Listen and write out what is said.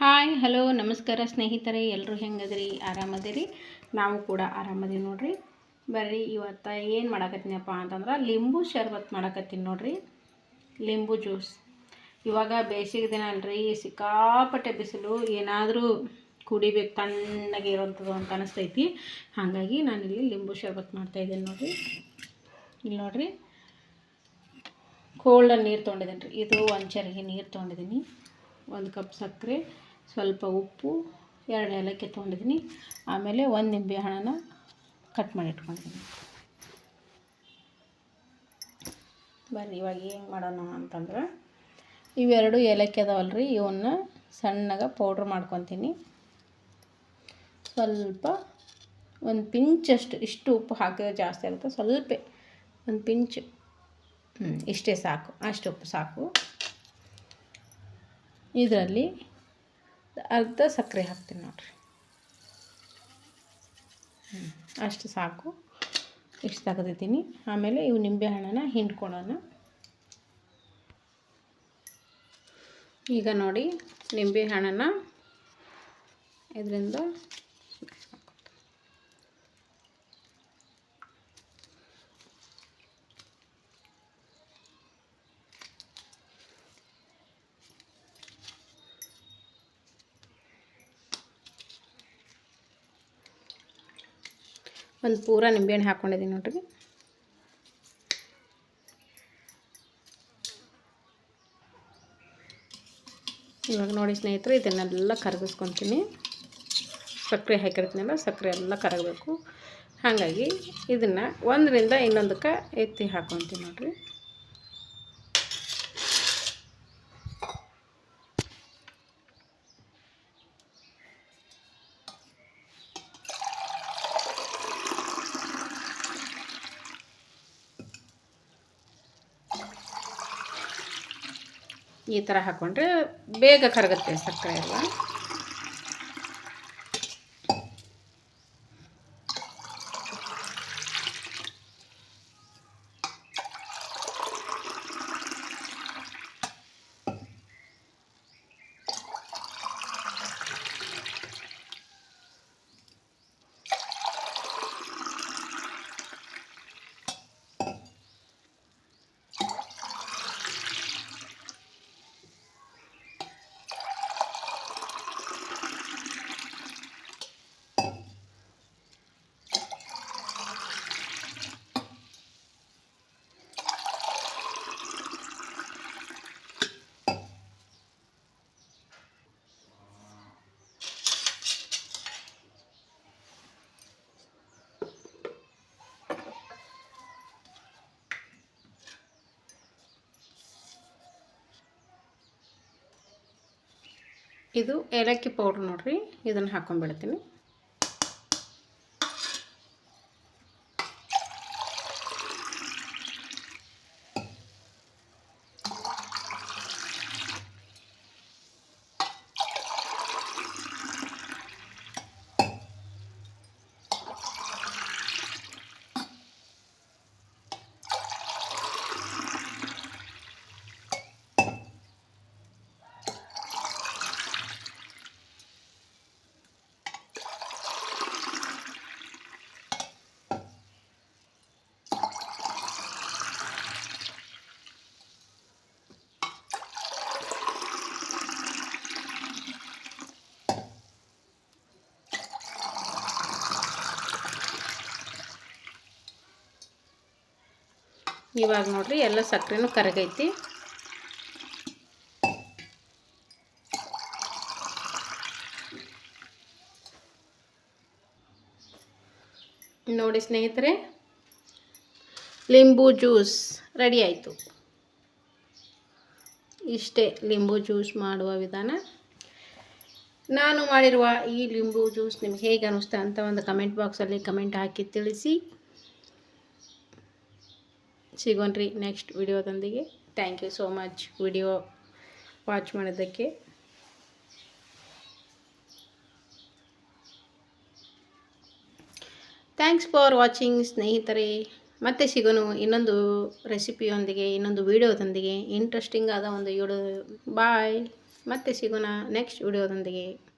Hi, hello, ನಮಸ್ಕಾರ ಸ್ನೇಹಿತರೆ ಎಲ್ಲರೂ ಹೆಂಗದ್ರಿ? ಆರಾಮದಿರಿ? ನಾವು ಕೂಡ ಆರಾಮದೀವಿ ನೋಡ್ರಿ. ಬರ್ರಿ, ಇವತ್ತು ಏನು ಮಾಡಕತ್ತೀನಪ್ಪ ಅಂತಂದ್ರೆ ಲಿಂಬು ಶರ್ಬತ್ ಮಾಡಕತ್ತೀನಿ ನೋಡ್ರಿ. ಲಿಂಬು ಜ್ಯೂಸ್. ಇವಾಗ ಬೇಸಿಗೆ ದಿನ ಅಲ್ರಿ, ಸಿಕ್ಕಾಪಟ್ಟೆ ಬಿಸಿಲು, ಏನಾದರೂ ಕುಡಿಬೇಕು ತಣ್ಣಗೆ ಇರೋಂಥದ್ದು ಅಂತ ಅನಿಸ್ತೈತಿ. ಹಾಗಾಗಿ ನಾನು ಇಲ್ಲಿ ಲಿಂಬು ಶರ್ಬತ್ ಮಾಡ್ತಾಯಿದ್ದೀನಿ ನೋಡ್ರಿ. ಇಲ್ಲಿ ನೋಡ್ರಿ. ಕೋಲ್ಡಲ್ಲಿ ನೀರು ತೊಗೊಂಡಿದ್ದೀನಿ ರೀ ಇದು ಒಂದು ಚರಿಗೆ ನೀರು ತೊಗೊಂಡಿದ್ದೀನಿ ಒಂದು ಕಪ್ ಸಕ್ಕರೆ. ಸ್ವಲ್ಪ ಉಪ್ಪು, ಎರಡು ಏಲಕ್ಕಿ ತೊಗೊಂಡಿದ್ದೀನಿ ಆಮೇಲೆ ಒಂದು ನಿಂಬೆ ಹಣ್ಣನ್ನ ಕಟ್ ಮಾಡಿ ಇಟ್ಕೊಂಡಿದ್ದೀನಿ ಬರ್ರಿ, ಇವಾಗ ಏನು ಮಾಡೋಣ ಅಂತಂದ್ರೆ ಇವೆರಡು ಏಲಕ್ಕಿ ಅದಾವಲ್ಲ ರೀ ಇವನ್ನ ಸಣ್ಣಗೆ ಪೌಡ್ರ್ ಮಾಡ್ಕೊತೀನಿ. ಸ್ವಲ್ಪ ಒಂದು ಪಿಂಚಷ್ಟು ಇಷ್ಟು ಉಪ್ಪು ಹಾಕಿದ್ರೆ ಜಾಸ್ತಿ ಆಗುತ್ತೆ. ಸ್ವಲ್ಪ ಒಂದು ಪಿಂಚ್ ಇಷ್ಟೇ ಸಾಕು, ಅಷ್ಟು ಉಪ್ಪು ಸಾಕು. ಇದರಲ್ಲಿ ಅರ್ಧ ಸಕ್ಕರೆ ಹಾಕ್ತೀನಿ ನೋಡಿರಿ. ಅಷ್ಟು ಸಾಕು. ಇಷ್ಟು ತೆಗೆದಿದ್ದೀನಿ. ಆಮೇಲೆ ಇವು ನಿಂಬೆ ಹಣ್ಣನ್ನು ಹಿಂಡ್ಕೊಳ್ಳೋಣ. ಈಗ ನೋಡಿ ನಿಂಬೆ ಹಣ್ಣನ್ನು ಇದರಿಂದ ಒಂದು ಪೂರ ನಿಂಬೆಹಣ್ಣು ಹಾಕ್ಕೊಂಡಿದ್ದೀನಿ ನೋಡ್ರಿ. ಇವಾಗ ನೋಡಿ ಸ್ನೇಹಿತರೆ, ಇದನ್ನೆಲ್ಲ ಕರಗಿಸ್ಕೊತೀನಿ. ಸಕ್ಕರೆ ಹಾಕಿರ್ತೀನಲ್ಲ, ಸಕ್ಕರೆ ಎಲ್ಲ ಕರಗಬೇಕು. ಹಾಗಾಗಿ ಇದನ್ನು ಒಂದರಿಂದ ಇನ್ನೊಂದಕ್ಕೆ ಎತ್ತಿ ಹಾಕ್ಕೊತೀನಿ ನೋಡ್ರಿ. ಈ ಥರ ಹಾಕ್ಕೊಂಡ್ರೆ ಬೇಗ ಕರಗುತ್ತೆ ಸಕ್ಕರೆ ಎಲ್ಲ. ಇದು ಏಲಕ್ಕಿ ಪೌಡ್ರ್ ನೋಡಿರಿ ಇದನ್ನು ಹಾಕ್ಕೊಂಡ್ಬಿಡ್ತೀನಿ ಇವಾಗ ನೋಡಿರಿ ಎಲ್ಲ ಸಕ್ಕರೆನೂ ಕರಗೈತಿ. ನೋಡಿ ಸ್ನೇಹಿತರೆ, ಲಿಂಬು ಜ್ಯೂಸ್ ರೆಡಿ ಆಯಿತು. ಇಷ್ಟೇ ಲಿಂಬು ಜ್ಯೂಸ್ ಮಾಡುವ ವಿಧಾನ. ನಾನು ಮಾಡಿರುವ ಈ ಲಿಂಬು ಜ್ಯೂಸ್ ನಿಮ್ಗೆ ಹೇಗೆ ಅನ್ನಿಸ್ತಾ ಅಂತ ಒಂದು ಕಮೆಂಟ್ ಬಾಕ್ಸಲ್ಲಿ ಕಮೆಂಟ್ ಹಾಕಿ ತಿಳಿಸಿ. ಸಿಗೋಣ್ರಿ next ವಿಡಿಯೋದೊಂದಿಗೆ. Thank you so much video watch ಮಾಡೋದಕ್ಕೆ ಥ್ಯಾಂಕ್ಸ್ ಫಾರ್ ವಾಚಿಂಗ್ ಸ್ನೇಹಿತರೆ. ಮತ್ತೆ ಸಿಗೋನು ಇನ್ನೊಂದು ರೆಸಿಪಿಯೊಂದಿಗೆ ಇನ್ನೊಂದು ವಿಡಿಯೋದೊಂದಿಗೆ. ಇಂಟ್ರೆಸ್ಟಿಂಗ್ ಆದ ಒಂದು ವಿಡಿಯೋ ಬಾಯ್ ಮತ್ತೆ ಸಿಗೋಣ ನೆಕ್ಸ್ಟ್ ವಿಡಿಯೋದೊಂದಿಗೆ.